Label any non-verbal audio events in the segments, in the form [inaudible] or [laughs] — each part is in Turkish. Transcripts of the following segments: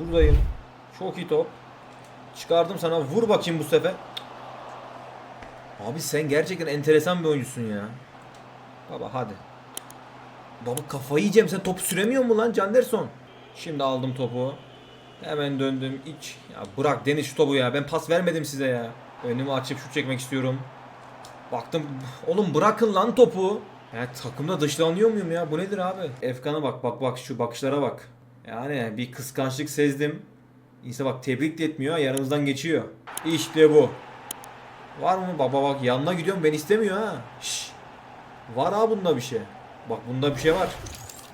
Buradayım. Çok iyi top. Çıkardım sana. Vur bakayım bu sefer. Abi sen gerçekten enteresan bir oyuncusun ya. Baba hadi. Baba kafayı yiyeceğim. Sen top süremiyor mu lan Canderson? Şimdi aldım topu. Hemen döndüm. iç. Ya bırak Deniz şu topu ya. Ben pas vermedim size ya. Önümü açıp şut çekmek istiyorum. Baktım. Oğlum bırakın lan topu. Ya takımda dışlanıyor muyum ya? Bu nedir abi? Efkan'a bak bak bak şu bakışlara bak. Yani bir kıskançlık sezdim. İnsan bak tebrik de etmiyor yanımızdan geçiyor. İşte bu. Var mı? Baba bak yanına gidiyorum ben istemiyor ha. Şş. Var ha bunda bir şey. Bak bunda bir şey var.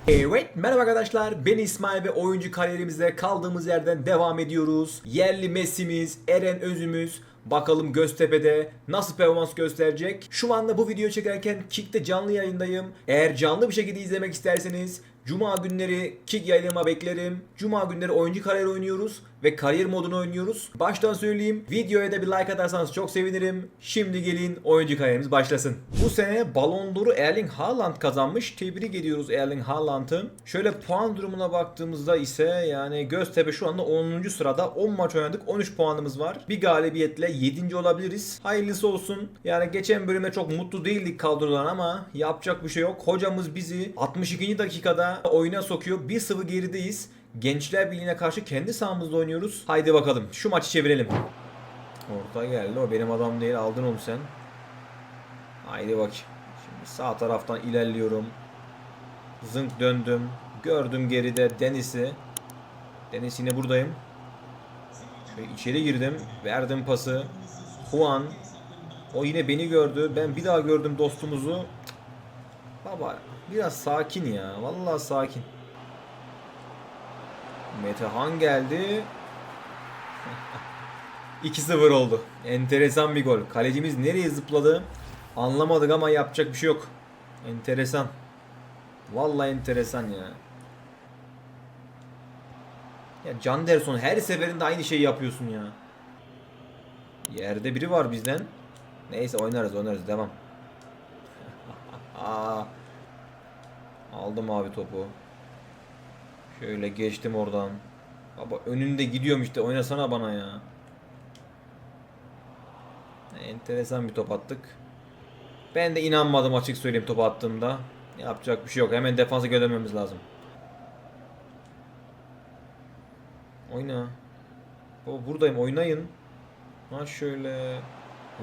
Evet merhaba arkadaşlar ben İsmail ve oyuncu kariyerimize kaldığımız yerden devam ediyoruz. Yerli Messi'miz, Eren Özümüz bakalım Göztepe'de nasıl performans gösterecek. Şu anda bu videoyu çekerken Kick'te canlı yayındayım. Eğer canlı bir şekilde izlemek isterseniz Cuma günleri Kick yayınıma beklerim. Cuma günleri oyuncu kariyer oynuyoruz ve kariyer modunu oynuyoruz. Baştan söyleyeyim videoya da bir like atarsanız çok sevinirim. Şimdi gelin oyuncu kariyerimiz başlasın. Bu sene Ballon d'Or'u Erling Haaland kazanmış. Tebrik ediyoruz Erling Haaland'ı. Şöyle puan durumuna baktığımızda ise yani Göztepe şu anda 10. sırada 10 maç oynadık 13 puanımız var. Bir galibiyetle 7. olabiliriz. Hayırlısı olsun. Yani geçen bölüme çok mutlu değildik kadrodan ama yapacak bir şey yok. Hocamız bizi 62. dakikada oyuna sokuyor. 1-0 gerideyiz. Gençler Birliği'ne karşı kendi sahamızda oynuyoruz. Haydi bakalım şu maçı çevirelim. Orta geldi o benim adam değil aldın onu sen. Haydi bak. Şimdi sağ taraftan ilerliyorum. Zınk döndüm. Gördüm geride Deniz'i. Deniz yine buradayım. Şöyle içeri girdim. Verdim pası. Juan. O yine beni gördü. Ben bir daha gördüm dostumuzu. Baba biraz sakin ya. Vallahi sakin. Metehan geldi. [laughs] 2-0 oldu. Enteresan bir gol. Kalecimiz nereye zıpladı? Anlamadık ama yapacak bir şey yok. Enteresan. Vallahi enteresan ya. Ya Can Derson her seferinde aynı şeyi yapıyorsun ya. Yerde biri var bizden. Neyse oynarız oynarız devam. [laughs] Aldım abi topu. Şöyle geçtim oradan. Baba önünde gidiyorum işte oynasana bana ya. Enteresan bir top attık. Ben de inanmadım açık söyleyeyim top attığımda. Yapacak bir şey yok. Hemen defansa göndermemiz lazım. Oyna. Baba buradayım oynayın. Ha şöyle.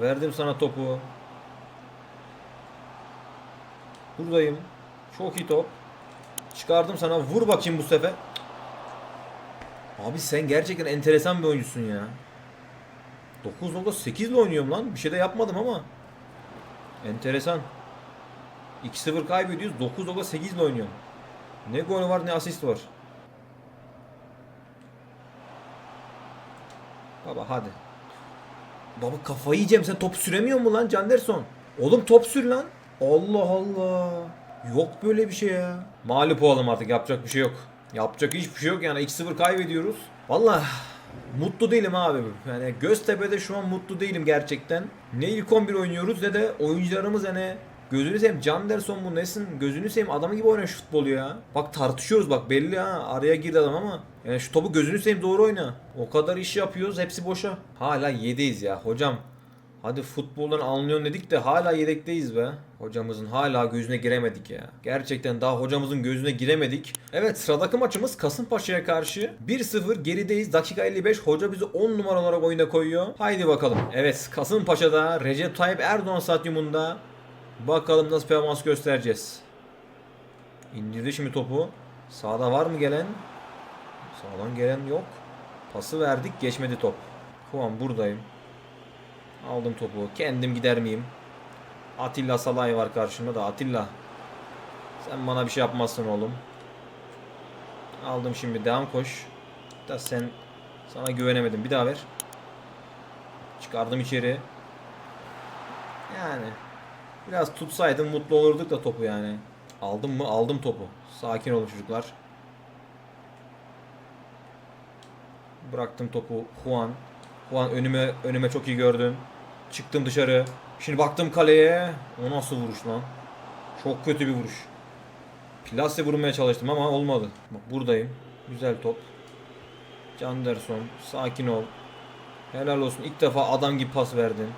Verdim sana topu. Buradayım. Çok iyi top. Çıkardım sana. Vur bakayım bu sefer. Abi sen gerçekten enteresan bir oyuncusun ya. 9.8 ile oynuyorum lan. Bir şey de yapmadım ama. Enteresan. 2-0 kaybediyoruz. 9.8 ile oynuyorum. Ne gol var ne asist var. Baba hadi. Baba kafayı yiyeceğim. Sen top süremiyor mu lan Canderson? Oğlum top sür lan. Allah Allah. Yok böyle bir şey ya. Mağlup olalım artık. Yapacak bir şey yok. Yapacak hiçbir şey yok yani. 2-0 kaybediyoruz. Vallahi mutlu değilim abi. Yani Göztepe'de şu an mutlu değilim gerçekten. Ne ilk 11 oynuyoruz ne de oyuncularımız hani Gözünü seveyim Can Derson bu nesin? Gözünü seveyim adamı gibi oyna şu futbolu ya. Bak tartışıyoruz bak belli ha. Araya girdi adam ama. Yani şu topu gözünü seveyim doğru oyna. O kadar iş yapıyoruz hepsi boşa. Hala yedeyiz ya hocam. Hadi futboldan anlıyorsun dedik de hala yedekteyiz be. Hocamızın hala gözüne giremedik ya. Gerçekten daha hocamızın gözüne giremedik. Evet sıradaki maçımız Kasımpaşa'ya karşı. 1-0 gerideyiz. Dakika 55 hoca bizi 10 numara olarak oyuna koyuyor. Haydi bakalım. Evet Kasımpaşa'da Recep Tayyip Erdoğan stadyumunda Bakalım nasıl performans göstereceğiz. İndirdi şimdi topu. Sağda var mı gelen? Sağdan gelen yok. Pası verdik geçmedi top. Şu an buradayım. Aldım topu. Kendim gider miyim? Atilla Salay var karşımda da Atilla. Sen bana bir şey yapmazsın oğlum. Aldım şimdi devam koş. Da sen sana güvenemedim. Bir daha ver. Çıkardım içeri. Yani Biraz tutsaydım mutlu olurduk da topu yani. Aldım mı? Aldım topu. Sakin olun çocuklar. Bıraktım topu Juan. Juan önüme önüme çok iyi gördün. Çıktım dışarı. Şimdi baktım kaleye. O nasıl vuruş lan? Çok kötü bir vuruş. Plase vurmaya çalıştım ama olmadı. Bak buradayım. Güzel top. Canderson sakin ol. Helal olsun. İlk defa adam gibi pas verdin.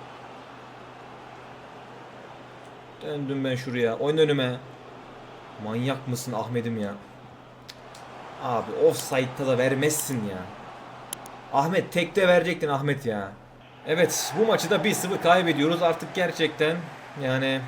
Döndüm ben şuraya. Oyun önüme. Manyak mısın Ahmet'im ya? Abi offside'da da vermezsin ya. Ahmet tekte verecektin Ahmet ya. Evet bu maçı da 1-0 kaybediyoruz artık gerçekten. Yani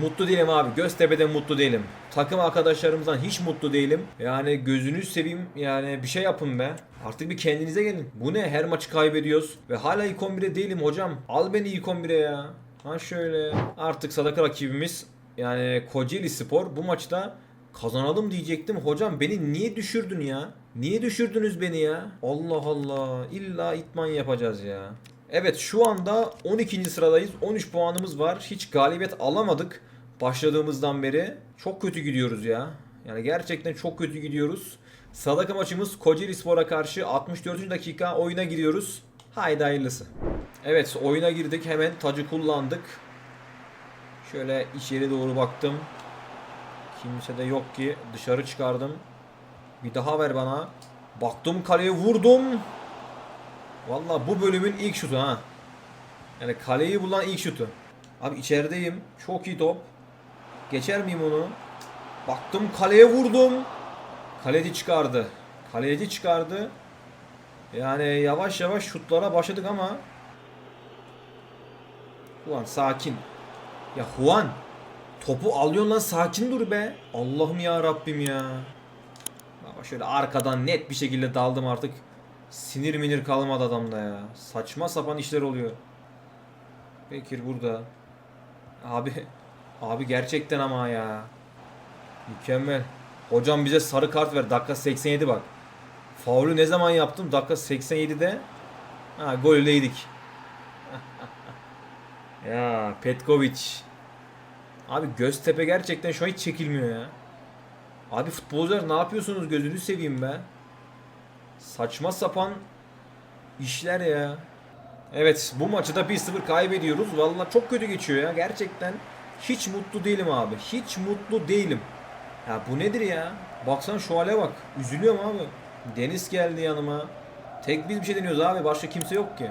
mutlu değilim abi. Göztepe'de mutlu değilim. Takım arkadaşlarımızdan hiç mutlu değilim. Yani gözünü seveyim yani bir şey yapın be. Artık bir kendinize gelin. Bu ne her maçı kaybediyoruz. Ve hala ilk 11'e değilim hocam. Al beni ilk 11'e ya. Ha şöyle. Artık sadaka rakibimiz yani Kocaeli Spor bu maçta kazanalım diyecektim. Hocam beni niye düşürdün ya? Niye düşürdünüz beni ya? Allah Allah. İlla itman yapacağız ya. Evet şu anda 12. sıradayız. 13 puanımız var. Hiç galibiyet alamadık başladığımızdan beri. Çok kötü gidiyoruz ya. Yani gerçekten çok kötü gidiyoruz. Sadaka maçımız Kocaeli Spor'a karşı 64. dakika oyuna giriyoruz. Haydi hayırlısı. Evet oyuna girdik. Hemen tacı kullandık. Şöyle içeri doğru baktım. Kimse de yok ki. Dışarı çıkardım. Bir daha ver bana. Baktım kaleye vurdum. Valla bu bölümün ilk şutu ha. Yani kaleyi bulan ilk şutu. Abi içerideyim. Çok iyi top. Geçer miyim onu? Baktım kaleye vurdum. Kaleci çıkardı. Kaleci çıkardı. Yani yavaş yavaş şutlara başladık ama Juan sakin. Ya Juan topu alıyorsun lan sakin dur be. Allah'ım ya Rabbim ya. Baba şöyle arkadan net bir şekilde daldım artık. Sinir minir kalmadı adamda ya. Saçma sapan işler oluyor. Bekir burada. Abi abi gerçekten ama ya. Mükemmel. Hocam bize sarı kart ver. Dakika 87 bak. Faulü ne zaman yaptım? Dakika 87'de. Ha golü yedik. [laughs] ya Petkovic. Abi Göztepe gerçekten şu an hiç çekilmiyor ya. Abi futbolcular ne yapıyorsunuz gözünü seveyim be. Saçma sapan işler ya. Evet bu maçı da 1-0 kaybediyoruz. Vallahi çok kötü geçiyor ya gerçekten. Hiç mutlu değilim abi. Hiç mutlu değilim. Ya bu nedir ya? Baksan şu hale bak. Üzülüyorum abi. Deniz geldi yanıma. Tek biz bir şey deniyoruz abi. Başka kimse yok ki.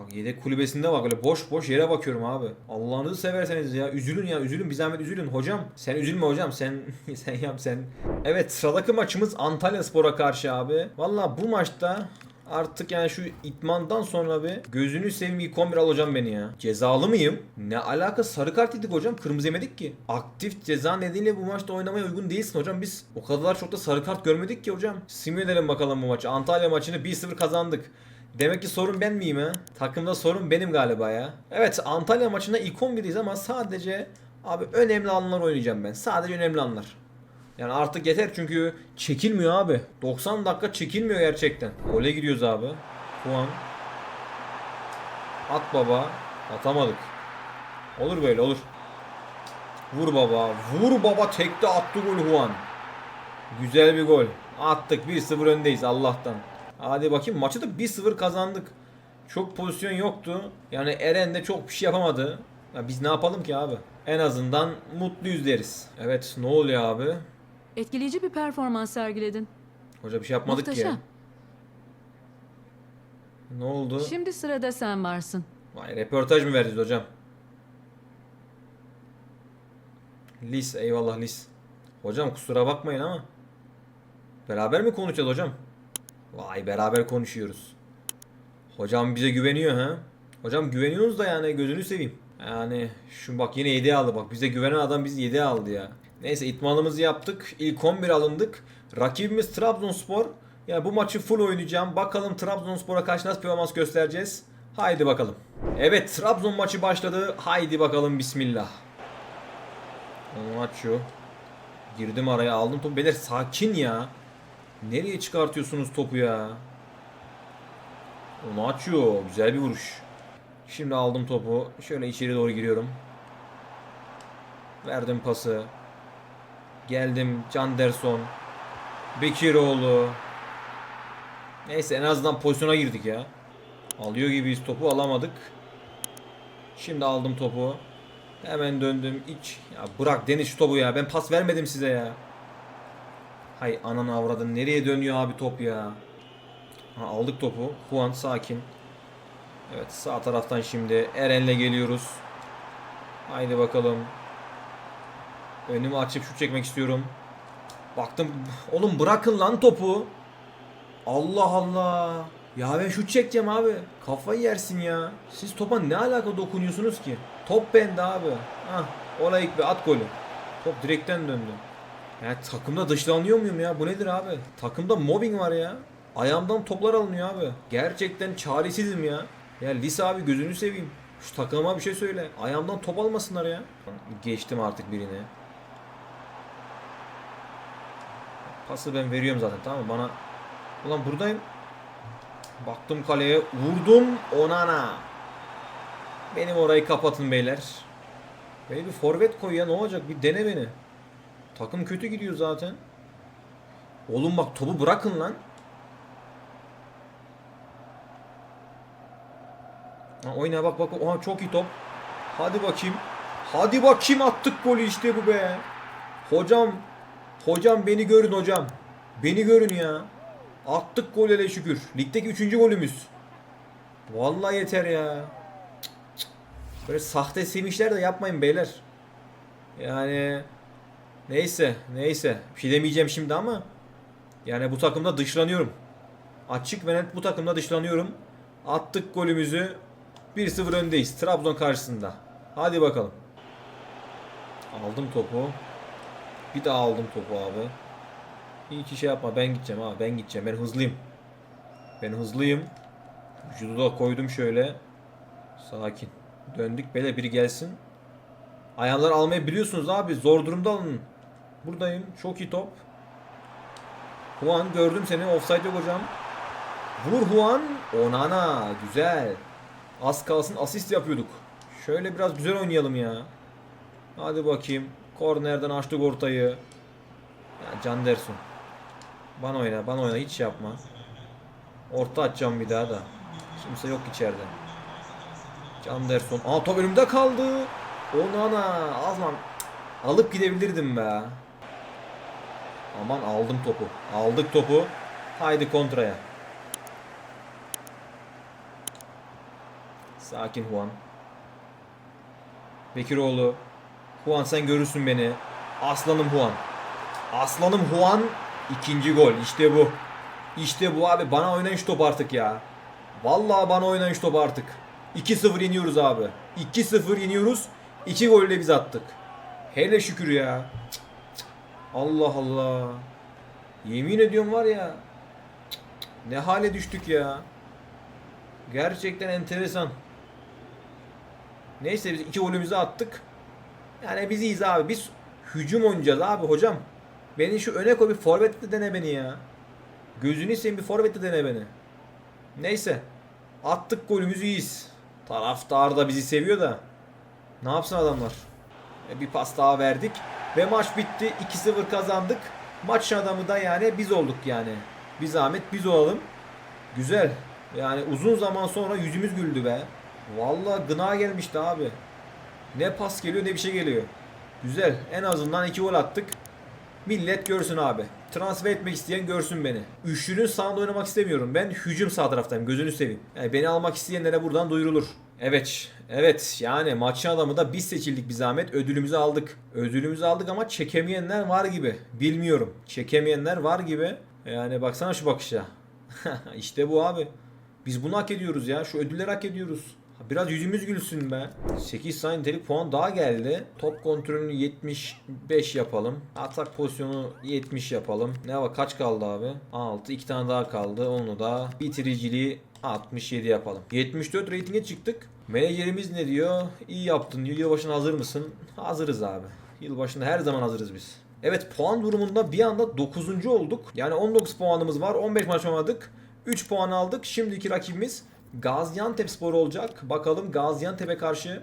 Bak yedek kulübesinde bak öyle boş boş yere bakıyorum abi. Allah'ınızı severseniz ya üzülün ya üzülün bir zahmet üzülün hocam. Sen üzülme hocam sen [laughs] sen yap sen. Evet sıradaki maçımız Antalya Spor'a karşı abi. Valla bu maçta Artık yani şu itmandan sonra bir gözünü seveyim ilk 11 al hocam beni ya. Cezalı mıyım? Ne alaka sarı kart yedik hocam kırmızı yemedik ki. Aktif ceza nedeniyle bu maçta oynamaya uygun değilsin hocam biz. O kadar çok da sarı kart görmedik ki hocam. Simüle edelim bakalım bu maçı. Antalya maçını 1-0 kazandık. Demek ki sorun ben miyim ha? Takımda sorun benim galiba ya. Evet Antalya maçında ilk 11'deyiz ama sadece abi önemli anlar oynayacağım ben. Sadece önemli anlar. Yani artık yeter çünkü çekilmiyor abi. 90 dakika çekilmiyor gerçekten. Gole giriyoruz abi. Puan. At baba. Atamadık. Olur böyle olur. Vur baba. Vur baba tekte attı gol Juan. Güzel bir gol. Attık 1-0 öndeyiz Allah'tan. Hadi bakayım maçı da 1-0 kazandık. Çok pozisyon yoktu. Yani Eren de çok bir şey yapamadı. Ya biz ne yapalım ki abi? En azından mutluyuz deriz. Evet ne oluyor abi? Etkileyici bir performans sergiledin. Hoca bir şey yapmadık Muhteşem. ki. Ne oldu? Şimdi sırada sen varsın. Vay röportaj mı vereceğiz hocam? Lis eyvallah Lis. Hocam kusura bakmayın ama. Beraber mi konuşacağız hocam? Vay beraber konuşuyoruz. Hocam bize güveniyor ha. Hocam güveniyorsunuz da yani gözünü seveyim. Yani şu bak yine 7 aldı bak bize güvenen adam bizi 7 aldı ya. Neyse itmanımızı yaptık. İlk 11 alındık. Rakibimiz Trabzonspor. Yani bu maçı full oynayacağım. Bakalım Trabzonspor'a karşı nasıl performans göstereceğiz. Haydi bakalım. Evet Trabzon maçı başladı. Haydi bakalım bismillah. Maço. Girdim araya aldım topu. Beyler sakin ya. Nereye çıkartıyorsunuz topu ya? Onu açıyor. Güzel bir vuruş. Şimdi aldım topu. Şöyle içeri doğru giriyorum. Verdim pası. Geldim Canderson. Bekiroğlu. Neyse en azından pozisyona girdik ya. Alıyor gibiyiz topu alamadık. Şimdi aldım topu. Hemen döndüm iç. Ya bırak Deniz topu ya. Ben pas vermedim size ya. Hay ananı avradın. Nereye dönüyor abi top ya? Ha, aldık topu. Juan sakin. Evet sağ taraftan şimdi Eren'le geliyoruz. Haydi bakalım. Önümü açıp şut çekmek istiyorum. Baktım. Oğlum bırakın lan topu. Allah Allah. Ya ben şut çekeceğim abi. Kafayı yersin ya. Siz topa ne alaka dokunuyorsunuz ki? Top bende abi. Hah. Olay ilk bir at golü. Top direkten döndü. Ya takımda dışlanıyor muyum ya? Bu nedir abi? Takımda mobbing var ya. Ayağımdan toplar alınıyor abi. Gerçekten çaresizim ya. Ya Lise abi gözünü seveyim. Şu takıma bir şey söyle. Ayağımdan top almasınlar ya. Geçtim artık birini. Pası ben veriyorum zaten tamam mı? Bana Ulan buradayım. Baktım kaleye. Vurdum. Onana. Benim orayı kapatın beyler. Beni bir forvet koy ya ne olacak? Bir dene beni. Takım kötü gidiyor zaten. Oğlum bak topu bırakın lan. Ha, oyna bak bak. Oha, çok iyi top. Hadi bakayım. Hadi bakayım attık golü işte bu be. Hocam. Hocam beni görün hocam. Beni görün ya. Attık gol hele şükür. Ligdeki 3. golümüz. Vallahi yeter ya. Böyle sahte sevinçler de yapmayın beyler. Yani neyse neyse. Bir şey demeyeceğim şimdi ama yani bu takımda dışlanıyorum. Açık ve net bu takımda dışlanıyorum. Attık golümüzü. 1-0 öndeyiz Trabzon karşısında. Hadi bakalım. Aldım topu. Bir daha aldım topu abi. Hiç şey yapma ben gideceğim abi ben gideceğim ben hızlıyım. Ben hızlıyım. Vücudu da koydum şöyle. Sakin. Döndük böyle biri gelsin. Ayağımları almayı biliyorsunuz abi zor durumda alın. Buradayım çok iyi top. Juan gördüm seni offside yok hocam. Vur Juan. Onana güzel. Az kalsın asist yapıyorduk. Şöyle biraz güzel oynayalım ya. Hadi bakayım. Kornerden açtık ortayı. Ya Can Dersun. Bana oyna, bana oyna hiç yapma. Orta atacağım bir daha da. Kimse yok içeride. Can Derson. Aa top önümde kaldı. Onana. Azman. Alıp gidebilirdim be. Aman aldım topu. Aldık topu. Haydi kontraya. Sakin Juan. Bekiroğlu. Juan sen görürsün beni. Aslanım Juan. Aslanım Juan. ikinci gol. İşte bu. İşte bu abi. Bana oynayın şu top artık ya. Vallahi bana oynayın şu top artık. 2-0 yeniyoruz abi. 2-0 yeniyoruz. 2 golle biz attık. Hele şükür ya. Cık. Allah Allah. Yemin ediyorum var ya. Ne hale düştük ya. Gerçekten enteresan. Neyse biz iki golümüzü attık. Yani biz iyiyiz abi. Biz hücum oynayacağız abi hocam. Beni şu öne koy bir forvetle dene beni ya. Gözünü seveyim bir forvetle dene beni. Neyse. Attık golümüzü iyiyiz. Taraftar da bizi seviyor da. Ne yapsın adamlar? E, bir pas daha verdik. Ve maç bitti. 2-0 kazandık. Maç adamı da yani biz olduk yani. Bir zahmet biz olalım. Güzel. Yani uzun zaman sonra yüzümüz güldü be. Vallahi gına gelmişti abi. Ne pas geliyor ne bir şey geliyor. Güzel. En azından iki gol attık. Millet görsün abi. Transfer etmek isteyen görsün beni. Üçlünün sağında oynamak istemiyorum. Ben hücum sağ taraftayım. Gözünü seveyim. Yani beni almak isteyenlere buradan duyurulur. Evet. Evet. Yani maçın adamı da biz seçildik bir zahmet. Ödülümüzü aldık. Ödülümüzü aldık ama çekemeyenler var gibi. Bilmiyorum. Çekemeyenler var gibi. Yani baksana şu bakışa. [laughs] işte bu abi. Biz bunu hak ediyoruz ya. Şu ödülleri hak ediyoruz. Biraz yüzümüz gülsün be. 8 tane nitelik puan daha geldi. Top kontrolünü 75 yapalım. Atak pozisyonu 70 yapalım. Ne var kaç kaldı abi? 6. 2 tane daha kaldı. Onu da bitiriciliği 67 yapalım. 74 reytinge çıktık. Menajerimiz ne diyor? İyi yaptın diyor. Yılbaşına hazır mısın? Hazırız abi. Yılbaşında her zaman hazırız biz. Evet puan durumunda bir anda 9. olduk. Yani 19 puanımız var. 15 maç oynadık. 3 puan aldık. Şimdiki rakibimiz Gaziantep Spor olacak. Bakalım Gaziantep'e karşı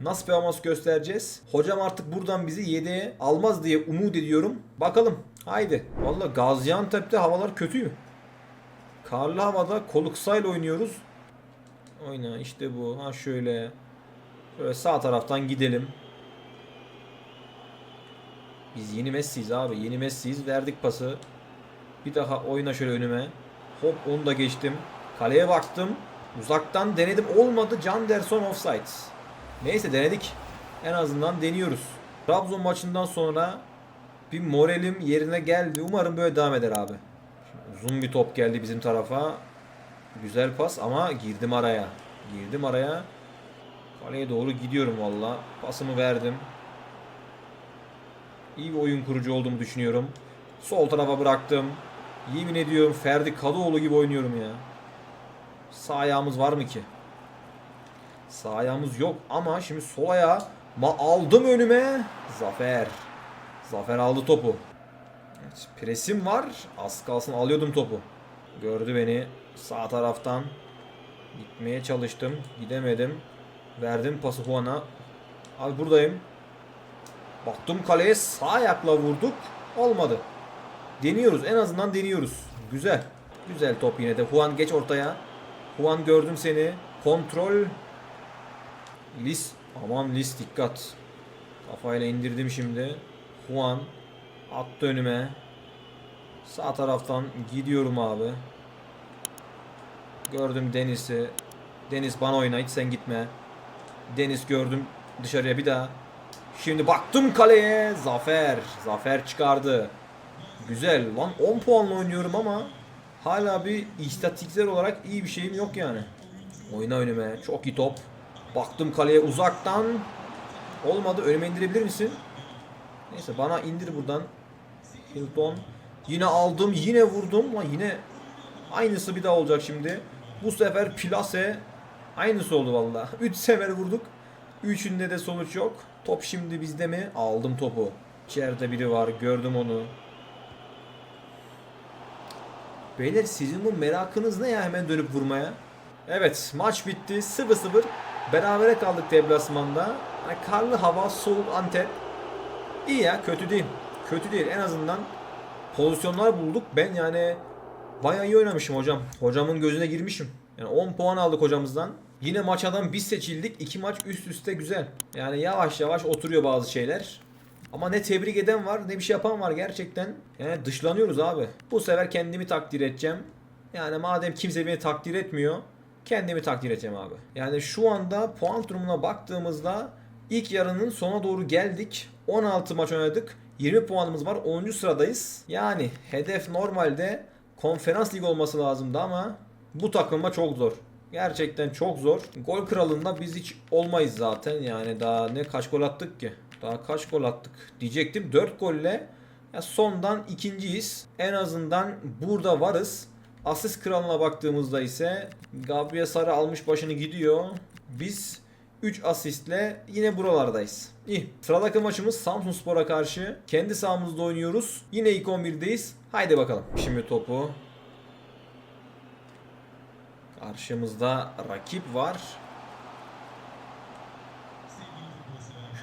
nasıl performans göstereceğiz. Hocam artık buradan bizi yedeğe almaz diye umut ediyorum. Bakalım. Haydi. Valla Gaziantep'te havalar kötü. Karlı havada koluksayla oynuyoruz. Oyna işte bu. Ha şöyle. Şöyle sağ taraftan gidelim. Biz yeni Messi'yiz abi. Yeni Messi'yiz. Verdik pası. Bir daha oyna şöyle önüme. Hop onu da geçtim. Kaleye baktım. Uzaktan denedim. Olmadı. Can Derson offside. Neyse denedik. En azından deniyoruz. Trabzon maçından sonra bir moralim yerine geldi. Umarım böyle devam eder abi. Şimdi uzun bir top geldi bizim tarafa. Güzel pas ama girdim araya. Girdim araya. Kaleye doğru gidiyorum valla. Pasımı verdim. İyi bir oyun kurucu olduğumu düşünüyorum. Sol tarafa bıraktım. Yemin ediyorum Ferdi Kadıoğlu gibi oynuyorum ya. Sağ ayağımız var mı ki? Sağ ayağımız yok ama şimdi sol ayağı ma aldım önüme. Zafer. Zafer aldı topu. Evet, presim var. Az kalsın alıyordum topu. Gördü beni sağ taraftan. Gitmeye çalıştım. Gidemedim. Verdim pası Juan'a. Abi buradayım. Baktım kaleye sağ ayakla vurduk. Olmadı. Deniyoruz. En azından deniyoruz. Güzel. Güzel top yine de. Juan geç ortaya. Juan gördüm seni. Kontrol. Lis. Aman Lis dikkat. Kafayla indirdim şimdi. Juan. Attı önüme. Sağ taraftan gidiyorum abi. Gördüm Deniz'i. Deniz bana oyna hiç sen gitme. Deniz gördüm dışarıya bir daha. Şimdi baktım kaleye. Zafer. Zafer çıkardı. Güzel. Lan 10 puanla oynuyorum ama hala bir istatistiksel olarak iyi bir şeyim yok yani. Oyna önüme. Çok iyi top. Baktım kaleye uzaktan. Olmadı. Önüme indirebilir misin? Neyse bana indir buradan. Hilton. Yine aldım. Yine vurdum. Lan yine aynısı bir daha olacak şimdi. Bu sefer plase aynısı oldu valla. 3 [laughs] sefer vurduk. Üçünde de sonuç yok. Top şimdi bizde mi? Aldım topu. İçeride biri var. Gördüm onu. Beyler sizin bu merakınız ne ya hemen dönüp vurmaya? Evet maç bitti 0-0. Berabere kaldık deplasmanda. Hani karlı hava, soğuk Antep. İyi ya kötü değil. Kötü değil en azından pozisyonlar bulduk. Ben yani bayağı iyi oynamışım hocam. Hocamın gözüne girmişim. Yani 10 puan aldık hocamızdan. Yine maçadan biz seçildik. 2 maç üst üste güzel. Yani yavaş yavaş oturuyor bazı şeyler. Ama ne tebrik eden var ne bir şey yapan var gerçekten. Yani dışlanıyoruz abi. Bu sefer kendimi takdir edeceğim. Yani madem kimse beni takdir etmiyor. Kendimi takdir edeceğim abi. Yani şu anda puan durumuna baktığımızda ilk yarının sona doğru geldik. 16 maç oynadık. 20 puanımız var. 10. sıradayız. Yani hedef normalde konferans lig olması lazımdı ama bu takıma çok zor. Gerçekten çok zor. Gol kralında biz hiç olmayız zaten. Yani daha ne kaç gol attık ki? Daha kaç gol attık? Diyecektim 4 golle ya sondan ikinciyiz. En azından burada varız. Asist kralına baktığımızda ise Gabriel Sara almış başını gidiyor. Biz 3 asistle yine buralardayız. İyi. Sıradaki maçımız Samsun Spor'a karşı. Kendi sahamızda oynuyoruz. Yine ilk 11'deyiz. Haydi bakalım. Şimdi topu. Karşımızda rakip var.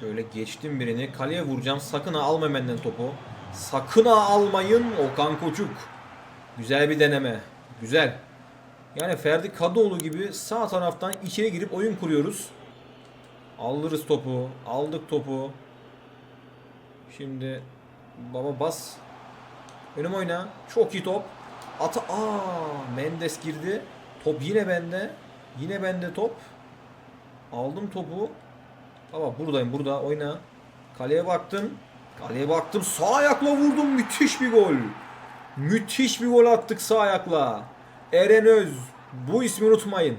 Şöyle geçtim birini. Kaleye vuracağım. Sakın ha alma benden topu. Sakın ha almayın Okan Koçuk. Güzel bir deneme. Güzel. Yani Ferdi Kadıoğlu gibi sağ taraftan içeri girip oyun kuruyoruz. Alırız topu. Aldık topu. Şimdi baba bas. Önüm oyna. Çok iyi top. Ata aa Mendes girdi. Top yine bende. Yine bende top. Aldım topu. Baba buradayım burada oyna. Kaleye baktım. Kaleye baktım. Sağ ayakla vurdum. Müthiş bir gol. Müthiş bir gol attık sağ ayakla. Eren Öz. Bu ismi unutmayın.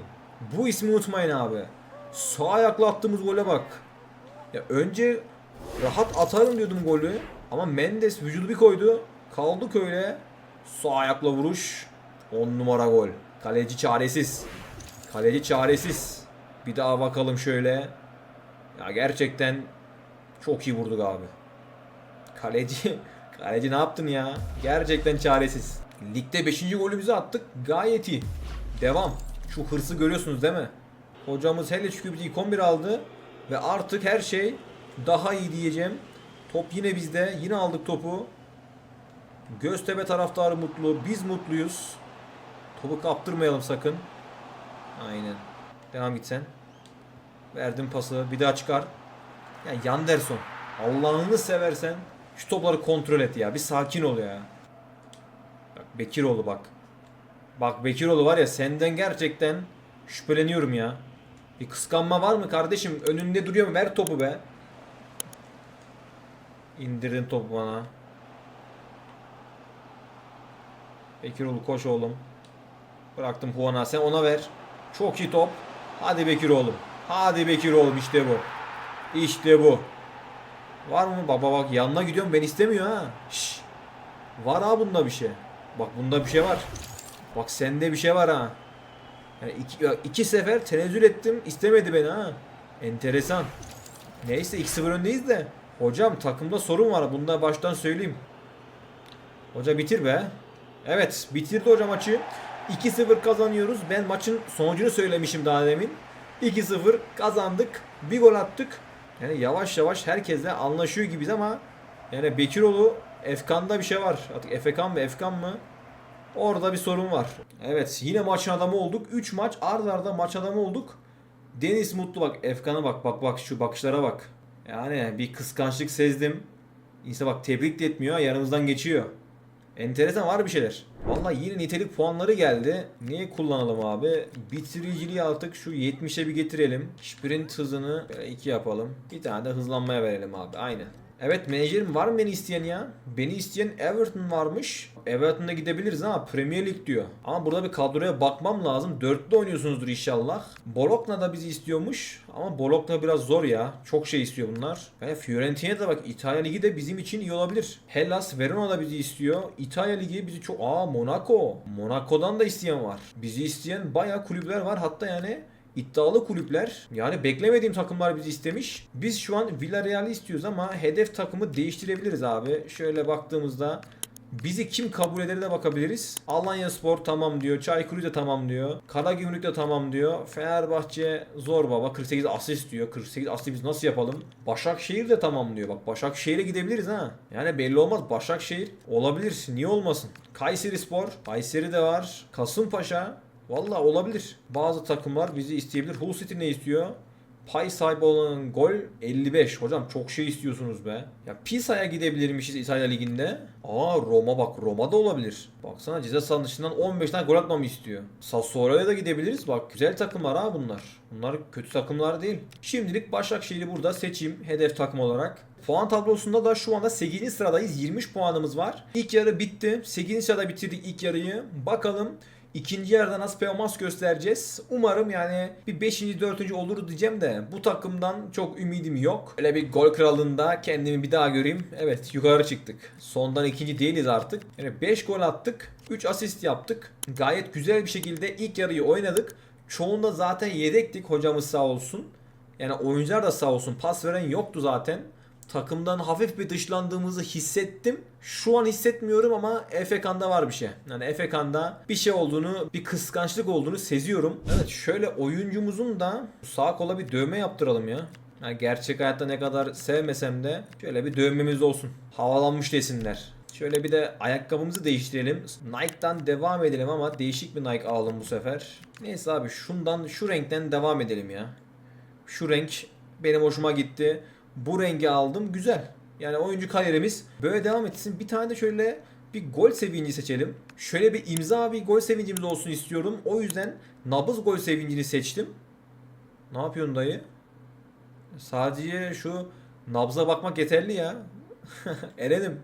Bu ismi unutmayın abi. Sağ ayakla attığımız gole bak. Ya önce rahat atarım diyordum golü. Ama Mendes vücudu bir koydu. Kaldık öyle. Sağ ayakla vuruş. 10 numara gol. Kaleci çaresiz. Kaleci çaresiz. Bir daha bakalım şöyle. Ya gerçekten çok iyi vurduk abi. Kaleci [laughs] kaleci ne yaptın ya? Gerçekten çaresiz. Ligde 5. golümüzü attık. Gayet iyi. Devam. Şu hırsı görüyorsunuz değil mi? Hocamız hele bir ilk 11 aldı ve artık her şey daha iyi diyeceğim. Top yine bizde. Yine aldık topu. Göztepe taraftarı mutlu. Biz mutluyuz. Topu kaptırmayalım sakın. Aynen. Devam git sen. Verdim pası. Bir daha çıkar. Ya Yanderson. Allah'ını seversen şu topları kontrol et ya. Bir sakin ol ya. Bak Bekiroğlu bak. Bak Bekiroğlu var ya senden gerçekten şüpheleniyorum ya. Bir kıskanma var mı kardeşim? Önünde duruyor mu? Ver topu be. İndirdin topu bana. Bekiroğlu koş oğlum. Bıraktım Juan'a sen ona ver. Çok iyi top. Hadi Bekir oğlum. Hadi Bekir oğlum işte bu. İşte bu. Var mı? Baba bak yanına gidiyorum ben istemiyor ha. Şş. Var ha bunda bir şey. Bak bunda bir şey var. Bak sende bir şey var ha. Yani iki, iki sefer tenezzül ettim istemedi beni ha. Enteresan. Neyse 2-0 öndeyiz de. Hocam takımda sorun var. Bunu da baştan söyleyeyim. Hoca bitir be. Evet bitirdi hocam maçı. 2-0 kazanıyoruz. Ben maçın sonucunu söylemişim daha demin. 2-0 kazandık. Bir gol attık. Yani yavaş yavaş herkesle anlaşıyor gibiyiz ama yani Bekiroğlu Efkan'da bir şey var. Artık Efekan mı Efkan mı? Orada bir sorun var. Evet yine maçın adamı olduk. 3 maç arda arda maç adamı olduk. Deniz Mutlu bak Efkan'a bak bak bak şu bakışlara bak. Yani bir kıskançlık sezdim. İnsan bak tebrik de etmiyor yanımızdan geçiyor. Enteresan var bir şeyler. Vallahi yine nitelik puanları geldi. Niye kullanalım abi? Bitiriciliği artık şu 70'e bir getirelim. Sprint hızını 2 yapalım. Bir tane de hızlanmaya verelim abi. Aynen. Evet menajerim var mı beni isteyen ya? Beni isteyen Everton varmış. Everton'da gidebiliriz ama Premier Lig diyor. Ama burada bir kadroya bakmam lazım. Dörtlü oynuyorsunuzdur inşallah. Bologna da bizi istiyormuş. Ama Bologna biraz zor ya. Çok şey istiyor bunlar. Yani Fiorentina da bak İtalya Ligi de bizim için iyi olabilir. Hellas Verona da bizi istiyor. İtalya Ligi bizi çok... Aa Monaco. Monaco'dan da isteyen var. Bizi isteyen bayağı kulüpler var. Hatta yani iddialı kulüpler yani beklemediğim takımlar bizi istemiş. Biz şu an Villarreal'i istiyoruz ama hedef takımı değiştirebiliriz abi. Şöyle baktığımızda bizi kim kabul eder de bakabiliriz. Alanya Spor tamam diyor. Çaykur de tamam diyor. Karagümrük de tamam diyor. Fenerbahçe zor baba. 48 asist diyor. 48 asist biz nasıl yapalım? Başakşehir de tamam diyor. Bak Başakşehir'e gidebiliriz ha. Yani belli olmaz. Başakşehir olabilir. Niye olmasın? Kayseri Spor. Kayseri de var. Kasımpaşa. Valla olabilir. Bazı takımlar bizi isteyebilir. Hull City ne istiyor? Pay sahibi olan gol 55. Hocam çok şey istiyorsunuz be. Ya Pisa'ya gidebilirmişiz İtalya Ligi'nde. Aa Roma bak Roma da olabilir. Baksana ceza sahası dışından 15 tane gol atmamı istiyor. Sassuolo'ya da gidebiliriz. Bak güzel takımlar ha bunlar. Bunlar kötü takımlar değil. Şimdilik Başakşehir'i burada seçeyim hedef takım olarak. Puan tablosunda da şu anda 8. sıradayız. 20 puanımız var. İlk yarı bitti. 8. sırada bitirdik ilk yarıyı. Bakalım İkinci yarıda nasıl performans göstereceğiz? Umarım yani bir 5. 4. olur diyeceğim de bu takımdan çok ümidim yok. Öyle bir gol kralında kendimi bir daha göreyim. Evet yukarı çıktık. Sondan ikinci değiliz artık. Yani 5 gol attık. 3 asist yaptık. Gayet güzel bir şekilde ilk yarıyı oynadık. Çoğunda zaten yedektik hocamız sağ olsun. Yani oyuncular da sağ olsun. Pas veren yoktu zaten takımdan hafif bir dışlandığımızı hissettim. Şu an hissetmiyorum ama Efekan'da var bir şey. Yani Efekan'da bir şey olduğunu, bir kıskançlık olduğunu seziyorum. Evet şöyle oyuncumuzun da sağ kola bir dövme yaptıralım ya. Yani gerçek hayatta ne kadar sevmesem de şöyle bir dövmemiz olsun. Havalanmış desinler. Şöyle bir de ayakkabımızı değiştirelim. Nike'dan devam edelim ama değişik bir Nike alalım bu sefer. Neyse abi şundan şu renkten devam edelim ya. Şu renk benim hoşuma gitti. Bu rengi aldım. Güzel. Yani oyuncu kariyerimiz böyle devam etsin. Bir tane de şöyle bir gol sevinci seçelim. Şöyle bir imza bir gol sevincimiz olsun istiyorum. O yüzden nabız gol sevincini seçtim. Ne yapıyorsun dayı? Sadece şu nabza bakmak yeterli ya. [laughs] Erenim.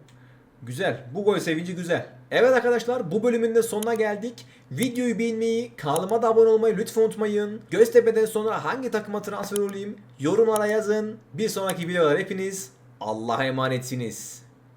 Güzel. Bu gol sevinci güzel. Evet arkadaşlar bu bölümün de sonuna geldik. Videoyu beğenmeyi, kanalıma da abone olmayı lütfen unutmayın. Göztepe'den sonra hangi takıma transfer olayım yorumlara yazın. Bir sonraki videolar hepiniz Allah'a emanetsiniz.